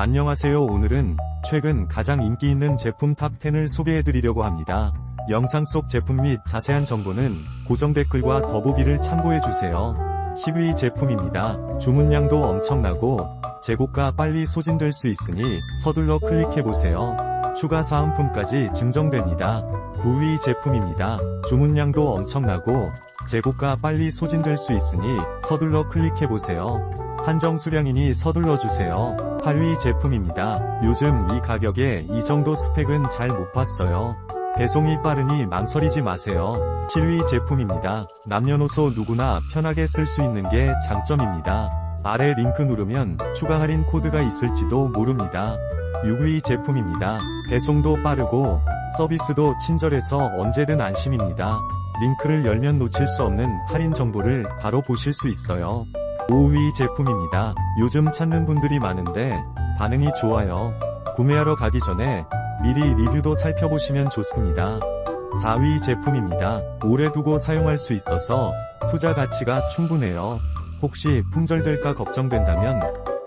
안녕하세요 오늘은 최근 가장 인기 있는 제품 탑10을 소개해드리려고 합니다. 영상 속 제품 및 자세한 정보는 고정 댓글과 더보기를 참고해주세요. 10위 제품입니다. 주문량도 엄청나고 재고가 빨리 소진될 수 있으니 서둘러 클릭해보세요. 추가 사은품까지 증정됩니다. 9위 제품입니다. 주문량도 엄청나고 재고가 빨리 소진될 수 있으니 서둘러 클릭해보세요. 한정 수량이니 서둘러 주세요. 8위 제품입니다. 요즘 이 가격에 이 정도 스펙은 잘 못 봤어요. 배송이 빠르니 망설이지 마세요. 7위 제품입니다. 남녀노소 누구나 편하게 쓸 수 있는 게 장점입니다. 아래 링크 누르면 추가 할인 코드가 있을지도 모릅니다. 6위 제품입니다. 배송도 빠르고 서비스도 친절해서 언제든 안심입니다. 링크를 열면 놓칠 수 없는 할인 정보를 바로 보실 수 있어요. 5위 제품입니다. 요즘 찾는 분들이 많은데 반응이 좋아요. 구매하러 가기 전에 미리 리뷰도 살펴보시면 좋습니다. 4위 제품입니다. 오래 두고 사용할 수 있어서 투자 가치가 충분해요. 혹시 품절될까 걱정된다면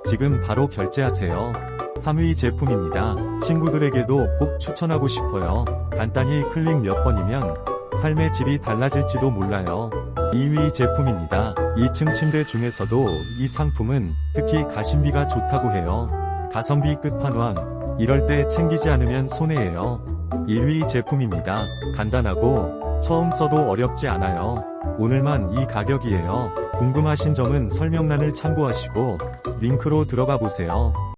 지금 바로 결제하세요. 3위 제품입니다. 친구들에게도 꼭 추천하고 싶어요. 간단히 클릭 몇 번이면 삶의 질이 달라질지도 몰라요. 2위 제품입니다. 2층 침대 중에서도 이 상품은 특히 가심비가 좋다고 해요. 가성비 끝판왕. 이럴 때 챙기지 않으면 손해예요. 1위 제품입니다. 간단하고 처음 써도 어렵지 않아요. 오늘만 이 가격이에요. 궁금하신 점은 설명란을 참고하시고 링크로 들어가 보세요.